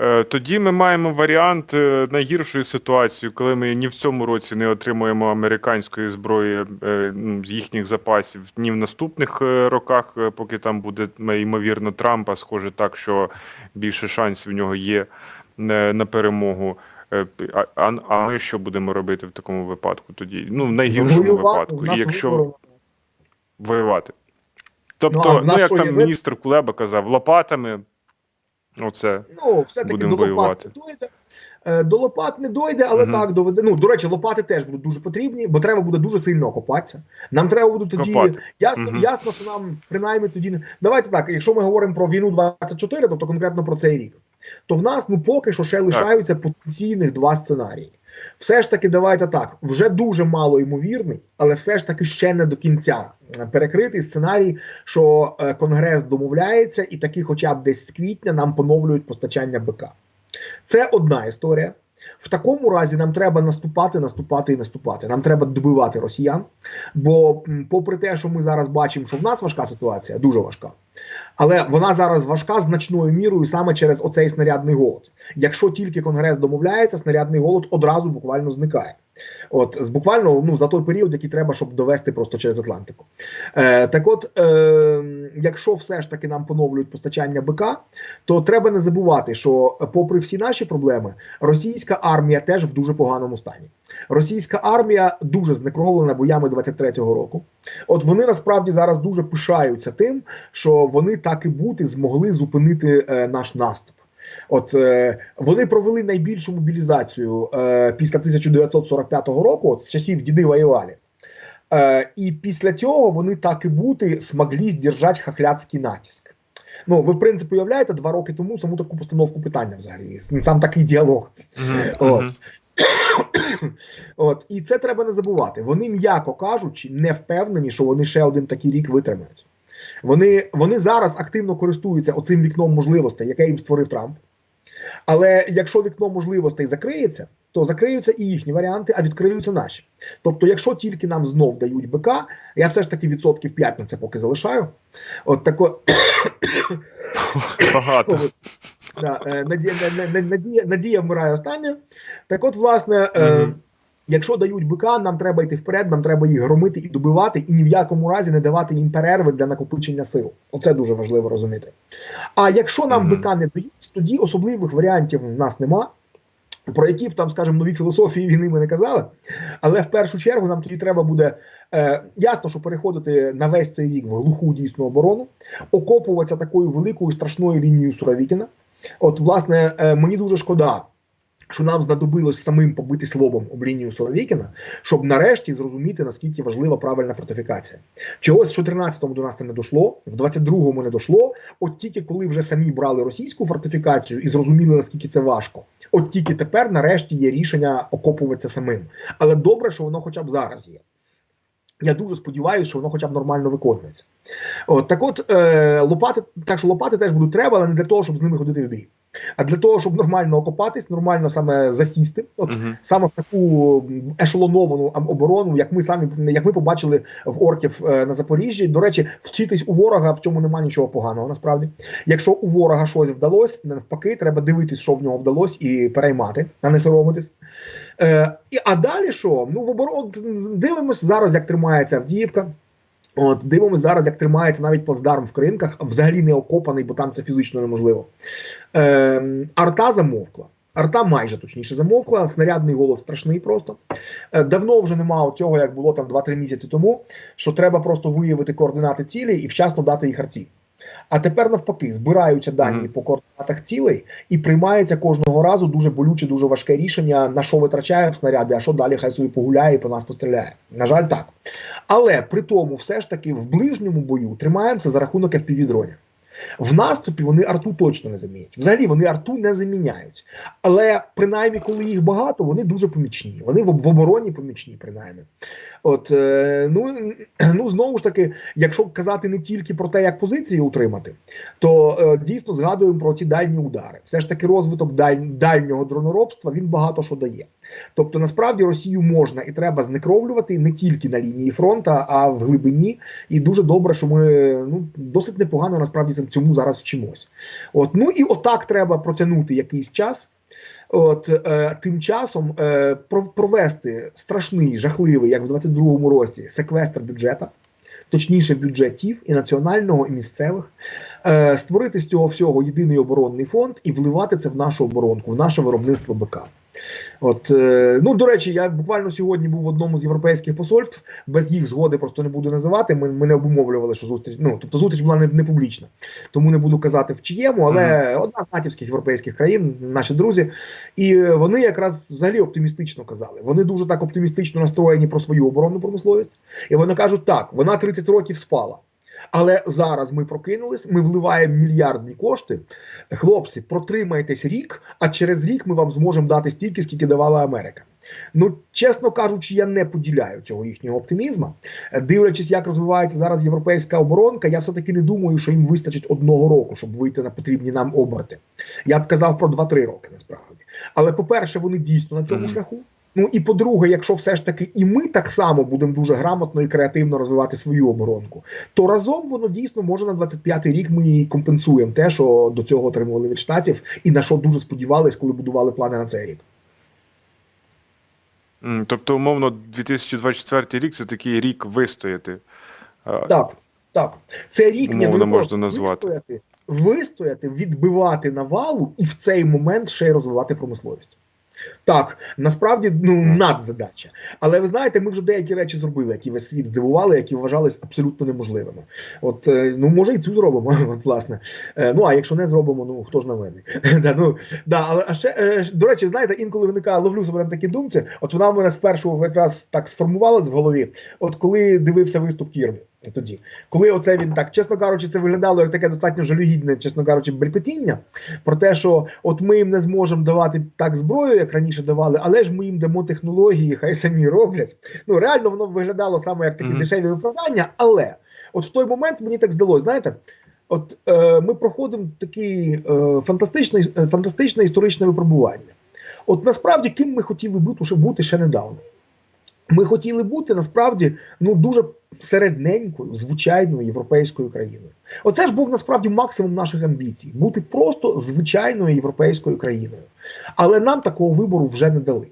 Е, Тоді ми маємо варіант е, найгіршої ситуації, коли ми ні в цьому році не отримуємо американської зброї е, ну, з їхніх запасів, ні в наступних роках, поки там буде ймовірно Трампа, схоже так, що більше шансів в нього є на, перемогу. А, а, ми що будемо робити в такому випадку тоді? Ну, в найгіршому Воювати, випадку. І якщо вибору воювати. Тобто, Ну, ну, як там є міністр Кулеба казав, лопатами. Оце. Ну, все-таки Будемо до лопат не дойде. Е, До лопат не дойде, але угу. так доведе. Ну, до речі, лопати теж будуть дуже потрібні, бо треба буде дуже сильно копатися. Нам треба буде тоді Копати. ясно, угу. ясно, що нам принаймні тоді давайте так. Якщо ми говоримо про війну 24, тобто конкретно про цей рік, то в нас ну поки що ще лишаються потенційних два сценарії. Все ж таки, давайте так. Вже дуже мало ймовірний, але все ж таки ще не до кінця перекритий сценарій, що е, Конгрес домовляється, і таки, хоча б десь з квітня, нам поновлюють постачання БК. Це одна історія. В такому разі нам треба наступати, наступати і наступати. Нам треба добивати росіян. Бо, попри те, що ми зараз бачимо, що в нас важка ситуація, дуже важка. Але вона зараз важка значною мірою саме через оцей снарядний голод. Якщо тільки конгрес домовляється, снарядний голод одразу буквально зникає. От буквально ну за той період, який треба, щоб довести просто через Атлантику. Е, так, от, е, якщо все ж таки нам поновлюють постачання БК, то треба не забувати, що попри всі наші проблеми, російська армія теж в дуже поганому стані. Російська армія дуже знекровлена боями 23-го року. От вони насправді зараз дуже пишаються тим, що вони так і бути змогли зупинити е, наш наступ. От е, вони провели найбільшу мобілізацію е, після 1945 року, от з часів діди воювали. Е, і після цього вони так і бути змогли здержати хахляцький натиск. Ну, ви, в принципі, уявляєте, два роки тому саму таку постановку питання взагалі, сам такий діалог. От. От і це треба не забувати. Вони, м'яко кажучи, не впевнені, що вони ще один такий рік витримають. Вони, вони зараз активно користуються оцим вікном можливостей, яке їм створив Трамп. Але якщо вікно можливостей закриється, то закриються і їхні варіанти, а відкриються наші. Тобто, якщо тільки нам знов дають БК, я все ж таки відсотків 5 на це поки залишаю. От тако Багато. Да, е, надія, на- на- надія, надія вмирає остання. Так от, власне, е, якщо дають бика, нам треба йти вперед, нам треба їх громити і добивати, і ні в якому разі не давати їм перерви для накопичення сил. Оце дуже важливо розуміти. А якщо нам бика не дають, тоді особливих варіантів в нас нема. Про які б там, скажімо, нові філософії війни ми не казали, але в першу чергу нам тоді треба буде е, ясно, що переходити на весь цей рік в глуху дійсну оборону, окопуватися такою великою страшною лінією Суровікіна. От, власне, е, мені дуже шкода, що нам знадобилось самим побитись лобом об лінію Суровікіна, щоб нарешті зрозуміти, наскільки важлива правильна фортифікація. Чогось в 14-му до нас не дошло, в 22-му не дошло. От тільки коли вже самі брали російську фортифікацію і зрозуміли, наскільки це важко. От тільки тепер, нарешті, є рішення окопуватися самим. Але добре, що воно хоча б зараз є. Я дуже сподіваюся, що воно хоча б нормально виконується. От так, от е, лопати, так що лопати теж будуть треба, але не для того, щоб з ними ходити в бій, а для того, щоб нормально окопатись, нормально саме засісти. От Мгм. саме в таку ешелоновану оборону, як ми самі як ми побачили в орків е, на Запоріжжі. До речі, вчитись у ворога в цьому немає нічого поганого. Насправді, якщо у ворога щось вдалося, навпаки, треба дивитись, що в нього вдалося, і переймати, а не соромитись. Е, і, а далі що? Ну в оборону дивимось зараз, як тримається Авдіївка. От дивимося зараз, як тримається навіть плацдарм в кринках, взагалі не окопаний, бо там це фізично неможливо. Е, арта замовкла. Арта майже точніше замовкла. Снарядний голос страшний просто. Е, давно вже немає цього, як було там 2-3 місяці тому, що треба просто виявити координати цілі і вчасно дати їх арті. А тепер навпаки збираються дані Мгм. по координатах цілей і приймається кожного разу дуже болюче, дуже важке рішення, на що витрачаємо снаряди, а що далі хай собі погуляє і по нас постріляє. На жаль, так. Але при тому, все ж таки в ближньому бою тримаємося за рахунок FPV-дронів. В наступі вони арту точно не замінять. Взагалі вони арту не заміняють. Але принаймні, коли їх багато, вони дуже помічні. Вони в, обороні помічні, принаймні. От е, ну, ну знову ж таки, якщо казати не тільки про те, як позиції утримати, то е, дійсно згадуємо про ці дальні удари. Все ж таки, розвиток даль, дальнього дроноробства він багато що дає. Тобто, насправді Росію можна і треба знекровлювати не тільки на лінії фронту, а в глибині. І дуже добре, що ми ну досить непогано насправді цьому зараз вчимось. От ну і отак треба протягнути якийсь час. От е, тим часом е, провести страшний, жахливий, як в 22-му році, секвестр бюджета, точніше бюджетів і національного, і місцевих, е, створити з цього всього єдиний оборонний фонд і вливати це в нашу оборонку, в наше виробництво БК. От е, ну до речі, я буквально сьогодні був в одному з європейських посольств, без їх згоди просто не буду називати. Ми, ми не обумовлювали, що зустріч. Ну тобто зустріч була не, не публічна, тому не буду казати в чиєму, але одна з натівських європейських країн, наші друзі, і вони якраз взагалі оптимістично казали. Вони дуже так оптимістично настроєні про свою оборонну промисловість, і вони кажуть, так, вона 30 років спала. Але зараз ми прокинулись, ми вливаємо мільярдні кошти. Хлопці, протримайтесь рік, а через рік ми вам зможемо дати стільки, скільки давала Америка. Ну, чесно кажучи, я не поділяю цього їхнього оптимізму. Дивлячись, як розвивається зараз європейська оборонка, я все-таки не думаю, що їм вистачить одного року, щоб вийти на потрібні нам оберти. Я б казав про 2-3 роки насправді. Але по-перше, вони дійсно на цьому Мгм. шляху. Ну і по-друге, якщо все ж таки і ми так само будемо дуже грамотно і креативно розвивати свою оборонку, то разом воно дійсно може на 25-й рік ми компенсуємо те, що до цього отримували від штатів, і на що дуже сподівались, коли будували плани на цей рік. Тобто, умовно, 2024 рік це такий рік вистояти. Так, так. Це рік ні, ну, не можна назвати. вистояти, вистояти, відбивати навалу і в цей момент ще й розвивати промисловість. Так, насправді ну надзадача. Але ви знаєте, ми вже деякі речі зробили, які весь світ здивували, які вважались абсолютно неможливими. От е, ну може і цю зробимо. От власне. Е, Ну а якщо не зробимо, ну хто ж на мене? да, ну, да, але а ще е, до речі, знаєте, інколи виникає, ловлю себе на такі думці. От вона в мене спершу якраз так сформувалась в голові. От коли дивився виступ Кірми. Тоді, коли оце він так, чесно кажучи, це виглядало як таке достатньо жалюгідне, чесно кажучи, белькотіння про те, що от ми їм не зможемо давати так зброю, як раніше давали, але ж ми їм дамо технології, хай самі роблять. Ну реально воно виглядало саме як такі Мгм. дешеві виправдання. Але от в той момент мені так здалося, знаєте, от е, ми проходимо таке е, фантастичний, е, фантастичне історичне випробування. От насправді, ким ми хотіли бути, бути ще недавно. Ми хотіли бути насправді ну дуже середненькою, звичайною європейською країною. Оце ж був насправді максимум наших амбіцій бути просто звичайною європейською країною. Але нам такого вибору вже не дали.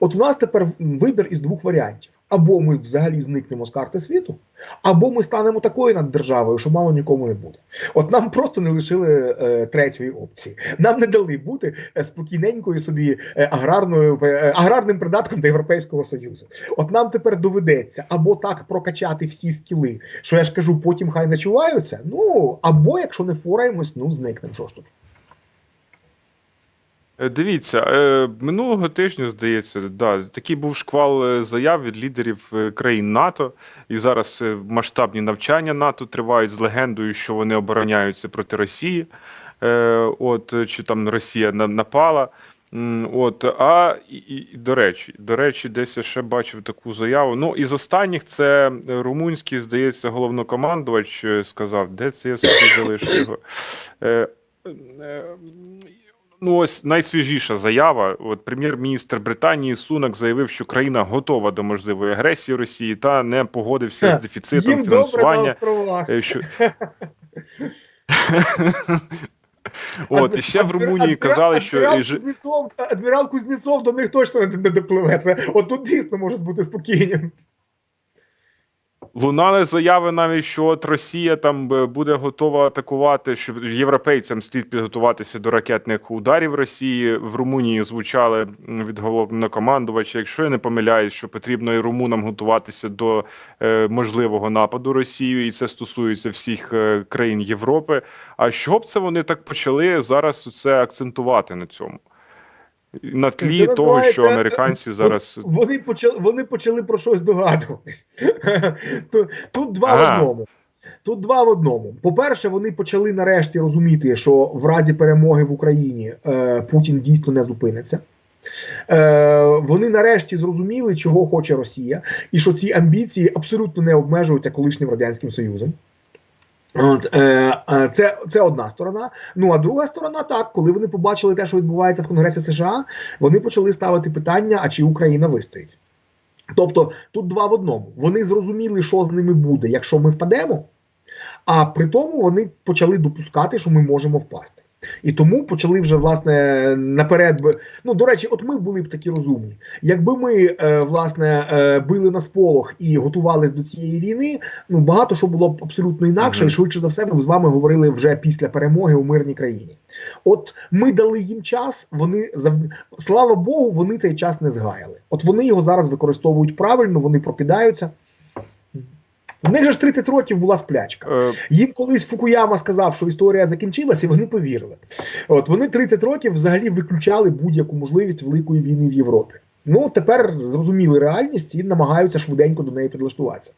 От в нас тепер вибір із двох варіантів: або ми взагалі зникнемо з карти світу, або ми станемо такою наддержавою, що мало нікому не буде. От нам просто не лишили е, третьої опції. Нам не дали бути е, спокійненькою собі е, аграрною е, аграрним придатком до Європейського Союзу. От нам тепер доведеться або так прокачати всі скіли, що я ж кажу, потім хай начуваються. Ну або якщо не впораємось, ну зникнемо. Що ж тут? Е, Дивіться, е, минулого тижня, здається, да, такий був шквал е, заяв від лідерів країн НАТО, і зараз масштабні навчання НАТО тривають з легендою, що вони обороняються проти Росії. От чи там Росія на- напала. От, а і, і до речі, до речі, десь я ще бачив таку заяву. Ну, із останніх це румунський, здається, головнокомандувач сказав, де це я собі залишив його. Ну, ось найсвіжіша заява. От прем'єр-міністр Британії Сунак заявив, що країна готова до можливої агресії Росії та не погодився з дефіцитом Їм добре на фінансування. островах. е, Що... От, і ще в Румунії казали, що адмірал Кузнєцов, до них точно не, не допливе. Це от тут дійсно можуть бути спокійні. Лунали заяви навіть, що от Росія там е, буде готова атакувати, що європейцям слід підготуватися до ракетних ударів Росії. В Румунії звучали від головнокомандувача, якщо я не помиляюсь, що потрібно і румунам готуватися до е, можливого нападу Росії, і це стосується всіх е, країн Європи. А що б це вони так почали зараз це акцентувати на цьому? На тлі Це того, що американці зараз Вони почали, вони почали про щось догадуватись. Тут, тут два Ага. в одному. Тут два в одному. По-перше, вони почали нарешті розуміти, що в разі перемоги в Україні е, Путін дійсно не зупиниться. Е, вони нарешті зрозуміли, чого хоче Росія, і що ці амбіції абсолютно не обмежуються колишнім радянським союзом. От, е, е, це, це одна сторона. Ну а друга сторона, так, коли вони побачили те, що відбувається в Конгресі США, вони почали ставити питання: а чи Україна вистоїть? Тобто тут два в одному. Вони зрозуміли, що з ними буде, якщо ми впадемо. А при тому вони почали допускати, що ми можемо впасти. І тому почали вже власне наперед. Ну до речі, от ми були б такі розумні. Якби ми е, власне е, били на сполох і готувались до цієї війни, ну багато що було б абсолютно інакше, Мгм. і швидше за все, ми б з вами говорили вже після перемоги у мирній країні. От ми дали їм час. Вони слава Богу, вони цей час не згаяли. От вони його зараз використовують правильно, вони прокидаються. В них же ж 30 років була сплячка. Е, Їм колись Фукуяма сказав, що історія закінчилася, і вони повірили. От вони 30 років взагалі виключали будь-яку можливість великої війни в Європі. Ну тепер зрозуміли реальність і намагаються швиденько до неї підлаштуватися.